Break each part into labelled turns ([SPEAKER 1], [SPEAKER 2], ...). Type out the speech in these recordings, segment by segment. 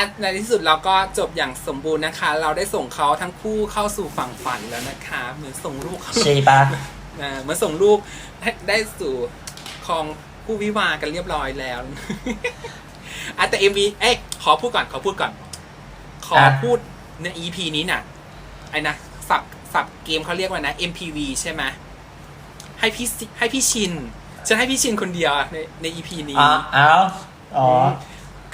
[SPEAKER 1] ะในที่สุดเราก็จบอย่างสมบูรณ์นะคะ เราได้ส่งเขาทั้งคู่เข้าสู่ฝั่งฝันแล้วนะคะ เหมือนส่งลูกเขา
[SPEAKER 2] ใช่ปะ
[SPEAKER 1] อ่าเหมือนส่งลูกให้ได้สู่ครองผู้วิวาห์กันเรียบร้อยแล้วอะแต่ MV เอ้ยขอพูดก่อนขอพูดก่อน ขอพูดใน EP นี้น่ะไอ้นะสับสับเกมเขาเรียกว่านะ MPV ใช่ไหมให้พี่ซิให้พี่ชินฉันให้พี่ชินคนเดียวในใน EP นี้
[SPEAKER 2] อ๋ออ้าว อ๋อ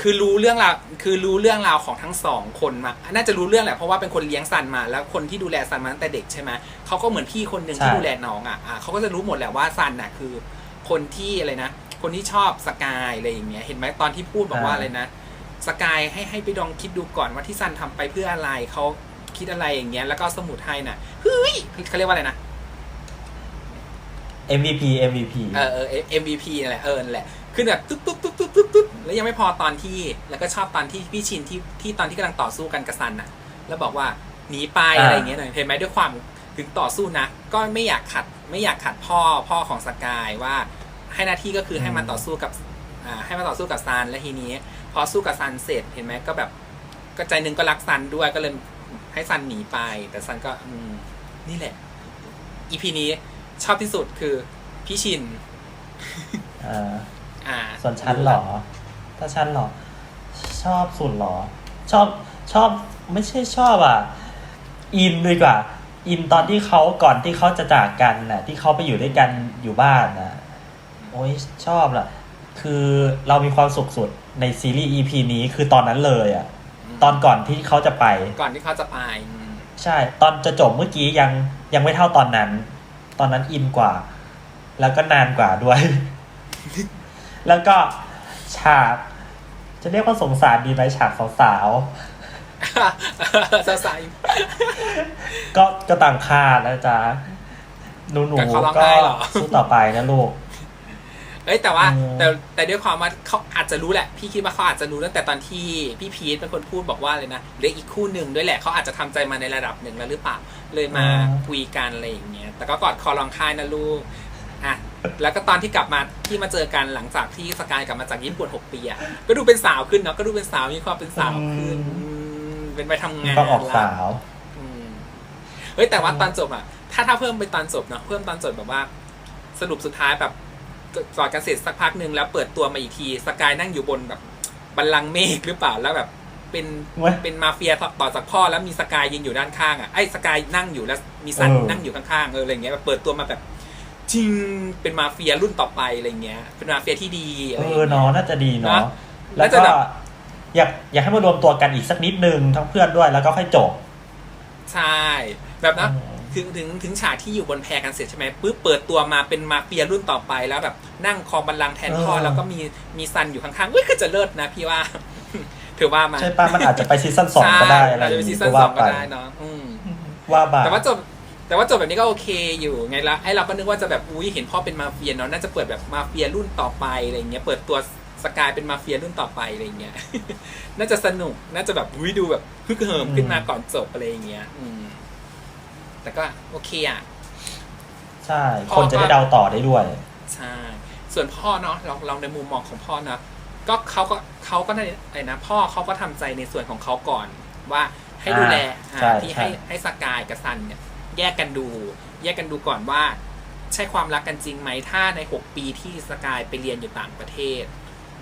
[SPEAKER 1] คือรู้เรื่องราวคือรู้เรื่องราวของทั้งสองคนมา น่าจะรู้เรื่องแหละเพราะว่าเป็นคนเลี้ยงซันมา แล้วคนที่ดูแลซันมาตั้งแต่เด็กใช่ไหมเขาก็เหมือนพี่คนหนึ่งที่
[SPEAKER 2] ใช่
[SPEAKER 1] ดูแลน้องอะอะเขาก็จะรู้หมดแหละว่าซันน่ะคือ คนที่อะไรนะ คนที่ชอบสกายอะไรอย่างเงี้ย เห็นไหมตอนที่พูดบอกว่าอะไรนะ สกายให้ให้ไปลองคิดดูก่อนว่าที่ซันทำไปเพื่ออะไรเขาคิดอะไรอย่างเงี้ย แล้วก็สมุดให้น่ะเฮ้ยเขาเรียกว่าอะไรนะ
[SPEAKER 2] MVP MVP
[SPEAKER 1] เออเออ MVP นั่นแหละเออนั่นแหละ คือแบบตุ๊บตุ๊บตุ๊บตุ๊บตุ๊บตุ๊บแล้วยังไม่พอตอนที่แล้วก็ชอบตอนที่พี่ชินที่ที่ตอนที่กำลังต่อสู้กันกับซันน่ะ แล้วบอกว่าหนีไป
[SPEAKER 2] อ่า
[SPEAKER 1] อะไรอย่างเงี้ยหน่อยเห็นไหมด้วยความถึงต่อสู้นะก็ไม่อยากขัดไม่อยากขัดพ่อพ่อของสกายว่าให้หน้าที่ก็คือให้มันต่อสู้กับอ่าให้มันต่อสู้กับซันและทีนี้ พอสู้กับซันเสร็จเห็นไหมก็แบบก็ใจหนึ่งก็รักซันด้วยก็เลยให้ซันหนีไป แต่ซันก็อืมนี่แหละอีพีนี้ชอบที่สุดคือพี่ชิน
[SPEAKER 2] อ่า
[SPEAKER 1] อ่า
[SPEAKER 2] ส่วนฉันเหรอ ถ้าฉันเหรอ ชอบสุดเหรอ ชอบชอบไม่ใช่ชอบอะ อินดีกว่า อินตอนที่เขาก่อนที่เขาจะจากกันน่ะ ที่เขาไปอยู่ด้วยกันอยู่บ้านน่ะ โอ้ยชอบล่ะ คือเรามีความสุขสุดในซีรีส์ EP นี้คือตอนนั้นเลยอะ ตอนก่อนที่เขาจะไป
[SPEAKER 1] ก่อนที่เขาจะไปอืม
[SPEAKER 2] ใช่ ตอนจะจบเมื่อกี้ยังยังไม่เท่าตอนนั้น ตอนนั้นอินกว่า แล้วก็นานกว่าด้วย แล้วก็ฉาก จะเรียกว่าสงสารดีไหมฉากสาว
[SPEAKER 1] สาวสาย
[SPEAKER 2] ๆก็ก็ต่างคาดนะจ๊ะหนูหนู
[SPEAKER 1] แต่เขาร้อง
[SPEAKER 2] ก็
[SPEAKER 1] ไห้เหรอ
[SPEAKER 2] สู้ต่อไปนะลูก
[SPEAKER 1] เอ้ยแต่ว่า
[SPEAKER 2] อืม
[SPEAKER 1] แต่แต่ด้วยความว่าเขาอาจจะรู้แหละ พี่คิดว่าเขาอาจจะรู้ตั้งแต่ตอนที่พี่พีทเป็นคนพูดบอกว่าเลยนะเหลืออีกคู่หนึ่งด้วยแหละเขาอาจจะทำใจมาในระดับหนึ่งแล้วหรือเปล่าเลยมาคุยกันอะไรอย่างเงี้ยแต่ก็กอดคอร้องไห้นะลูกอะ แล้วก็ตอนที่กลับมาที่มาเจอกันหลังจากที่สกายกลับมาจากญี่ปุ่นหกปีอะก็ดูเป็นสาวขึ้นเนาะก็ดูเป็นสาวมีความเป็นสาวขึ้น
[SPEAKER 2] อืม
[SPEAKER 1] อืมเป็นไปทำงาน
[SPEAKER 2] ต้องออกสาว
[SPEAKER 1] อืมเฮ้ยแต่ว่าตอนจบอะ ถ้าถ้าเพิ่มไปตอนจบเนาะเพิ่มตอนจบแบบว่า สรุปสุดท้ายแบบกอดกันเสร็จสักพักหนึ่งแล้วเปิดตัวมาอีกทีสกายนั่งอยู่บนแบบบัลลังก์เมฆหรือเปล่าแล้วแบบเป็น
[SPEAKER 2] เว้ย
[SPEAKER 1] เป็นมาเฟียต่อจากพ่อแล้วมีสกายยืนอยู่ด้านข้างอะไอ้สกายนั่งอยู่แล้วมีซัน
[SPEAKER 2] เออ
[SPEAKER 1] นั่งอยู่ข้างๆเอออะไรเงี้ยแบบเปิดตัวมาแบบ จริงเป็นมาเฟียรุ่นต่อไปอะไรเงี้ย เป็นมาเฟียที่ดีอะไร
[SPEAKER 2] เอ
[SPEAKER 1] อย่าง
[SPEAKER 2] อ
[SPEAKER 1] เงี้ย
[SPEAKER 2] เนาะน่าจะดี
[SPEAKER 1] นะ
[SPEAKER 2] เนาะ
[SPEAKER 1] แล้
[SPEAKER 2] แล้วว
[SPEAKER 1] จะ
[SPEAKER 2] ก็
[SPEAKER 1] แบบ
[SPEAKER 2] อยากอยากให้มารวมตัวกันอีกสักนิดนึงทั้งเพื่อนด้วยแล้วก็ค่อยจบ
[SPEAKER 1] ใช่ แบบนะ
[SPEAKER 2] อืม
[SPEAKER 1] ถึงถึงถึงฉากที่อยู่บนแพกันเสร็จใช่ไหมปุ๊บเปิดตัวมาเป็นมาเฟียรุ่นต่อไปแล้วแบบนั่งครองบัลลังก์แทนพ่อ
[SPEAKER 2] เออ
[SPEAKER 1] แล้วก็มีมีซันอยู่ข้างๆเว้ยคือจะเลิศนะพี่ว่าถือว่ามา
[SPEAKER 2] ใช่ปะมันอาจจะไปซีซั่นสองก็ได้อะไร
[SPEAKER 1] ใช่าจจะเป็นซีซั่นสองก็ได้เนาะอืม
[SPEAKER 2] ว่าบา
[SPEAKER 1] แต่ว่าจบ แต่ว่าจบแบบนี้ก็โอเคอยู่ไงละไอเราก็นึกว่าจะแบบอุ้ยเห็นพ่อเป็นมาเฟียเนาะน่าจะเปิดแบบมาเฟียรุ่นต่อไปอะไรเงี้ยเปิดตัวสกายเป็นมาเฟียรุ่นต่อไปอะไรเงี้ย น่าจะสนุกน่าจะแบบอุ้ยดูแบบฮึกเหิมขึ้นมาก่อนจบอะไรอย่างเงี้ย อืม แต่ก็โอเคอะ
[SPEAKER 2] ใช่ คนจะได้เดาต่อได้ด้วย
[SPEAKER 1] ใช่ส่วนพ่อเนาะเราเราในมุมมองของพ่อนะก็เขาก็เขาก็ได้ไอ้นะพ่อเขาก็ทำใจในส่วนของเขาก่อน ว่าให้ดูแล
[SPEAKER 2] อ่าใช่
[SPEAKER 1] อ่าที่
[SPEAKER 2] ใช่
[SPEAKER 1] ให้ให้สกายกับซันเนี่ย แยกกันดู แยกกันดูก่อนว่า ใช่ความรักกันจริงไหมถ้าในหกปีที่สกายไปเรียนอยู่ต่างประเทศ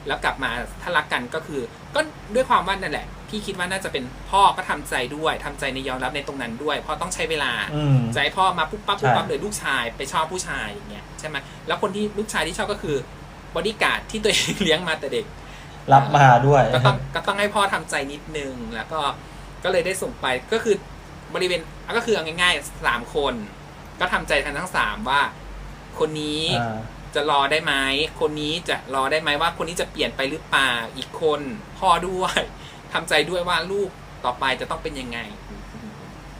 [SPEAKER 1] แล้วกลับมาถ้ารักกันก็คือ ก็ด้วยความว่านั่นแหละ พี่คิดว่าน่าจะเป็นพ่อก็ทำใจด้วยทำใจในยอมรับในตรงนั้นด้วย เพราะต้องใช้เวลา
[SPEAKER 2] อืม
[SPEAKER 1] จะให้พ่อมาปุ๊บปั๊บปุ๊บปั๊บ
[SPEAKER 2] ใช่
[SPEAKER 1] เลยลูกชายไปชอบผู้ชายอย่างเงี้ยใช่ไหมแล้วคนที่ลูกชายที่ชอบก็คือบอดี้การ์ดที่ตัวเองเลี้ยงมาแต่เด็ก
[SPEAKER 2] รับมาด้วย
[SPEAKER 1] ก็ต้องก็ต้องให้พ่อทำใจนิดนึงแล้วก็ก็เลยได้ส่งไปก็คือบริเวณ ก็คือเอาง่ายๆสามคน ก็ทำใจกันทั้งสามว่า คนนี้
[SPEAKER 2] อ่า
[SPEAKER 1] จะรอได้ไหมคนนี้จะรอได้ไหมว่า คนนี้จะเปลี่ยนไปหรือเปล่าอีกคนพ่อด้วยทำใจด้วยว่าลูกต่อไปจะต้องเป็นยังไง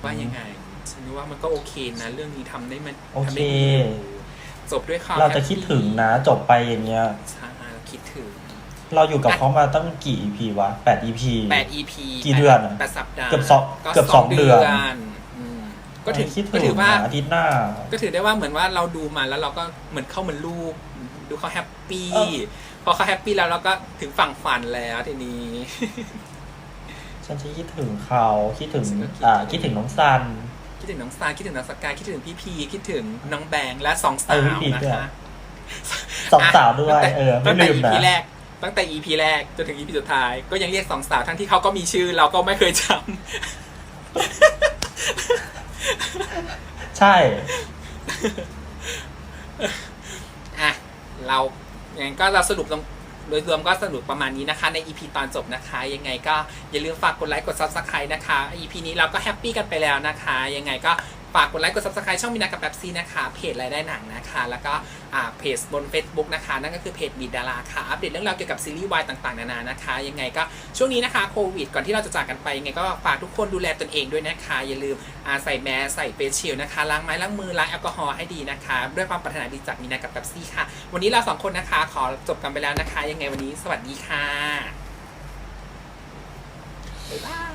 [SPEAKER 1] ว่ายังไงฉันว่ามันก็โอเคนะ เรื่องนี้ทำได้มัน
[SPEAKER 2] โอ
[SPEAKER 1] ทำ
[SPEAKER 2] เค
[SPEAKER 1] ได้ดีจบด้วยความ
[SPEAKER 2] เราจะคิดถึงนะ จบไปอย่างเงี้ย
[SPEAKER 1] ใช่คิดถึง
[SPEAKER 2] เราอยู่กับเขามาตั้งกี่ EP วะแปด EP
[SPEAKER 1] แปด EP
[SPEAKER 2] กี่เดือนอะ
[SPEAKER 1] แปดสัปดาห์
[SPEAKER 2] เกือบสอง
[SPEAKER 1] ก็
[SPEAKER 2] เกือบสองเดือน
[SPEAKER 1] อืม ก็ถือ
[SPEAKER 2] คิด
[SPEAKER 1] ก็
[SPEAKER 2] ถึ
[SPEAKER 1] ถื
[SPEAKER 2] ง
[SPEAKER 1] อว่า
[SPEAKER 2] นะอาทิตย์หน้า
[SPEAKER 1] ก็ถือได้ว่าเหมือนว่าเราดูมาแล้วเราก็เหมือนเข้าเหมือนลูก ดูเขาแฮปปี้
[SPEAKER 2] เออ
[SPEAKER 1] พอเขาแฮปปี้แล้วเราก็ถึงฝั่งฝันแล้วทีนี้
[SPEAKER 2] ฉันจะคิดถึงเขาคิดถึงอ่าคิดถึงน้องซัน
[SPEAKER 1] คิดถึงน้องซายคิดถึงน้องสกายคิดถึงพี่พีคิดถึงน้องแบงค์และสองสา
[SPEAKER 2] เอ
[SPEAKER 1] ว
[SPEAKER 2] อพี่พี
[SPEAKER 1] นะ
[SPEAKER 2] ด้วย
[SPEAKER 1] คะ
[SPEAKER 2] สองสาวด้วย
[SPEAKER 1] ตั้งแต่
[SPEAKER 2] เออไม่
[SPEAKER 1] ตั้งแต่
[SPEAKER 2] ลืม
[SPEAKER 1] EP
[SPEAKER 2] นะ
[SPEAKER 1] แรกตั้งแต่ EP แรกจนถึง EP สุดท้าย ก็ยังเรียกสองสาวทั้งที่เขาก็มีชื่อ เราก็ไม่เคยจ
[SPEAKER 2] ใช่
[SPEAKER 1] อะ เราอย่างนั้นก็เราสรุปตรงโดยรวมก็สรุปประมาณนี้นะคะ ใน EP ตอนจบนะคะ ยังไงก็อย่าลืมฝากกดไลค์กด Subscribe นะคะ EP นี้เราก็แฮปปี้กันไปแล้วนะคะ ยังไงก็ ฝากกดไลค์กด Subscribe ช่องมินากับแป๊บซี่นะคะ เพจรายได้หนังนะคะ แล้วก็เพจบน Facebook นะคะ นั่นก็คือเพจบีดาราค่ะ อัปเดตเรื่องราวเกี่ยวกับซีรีส์วายต่างๆ นานานะคะ ยังไงก็ช่วงนี้นะคะโควิด ก่อนที่เราจะจากกันไป ยังไงก็ฝากทุกคนดูแลตนเองด้วยนะคะ อย่าลืมใส่แมสใส่เฟสชิลนะคะ ล้างไม้ล้างมือ ล้างแอลกอฮอล์ให้ดีนะคะ ด้วยความปรารถนาดีจากมินากับแป๊บซี่ค่ะ วันนี้เราสองคนนะคะ ขอจบกันไปแล้วนะคะ ยังไงวันนี้สวัสดีค่ะบ๊ายบาย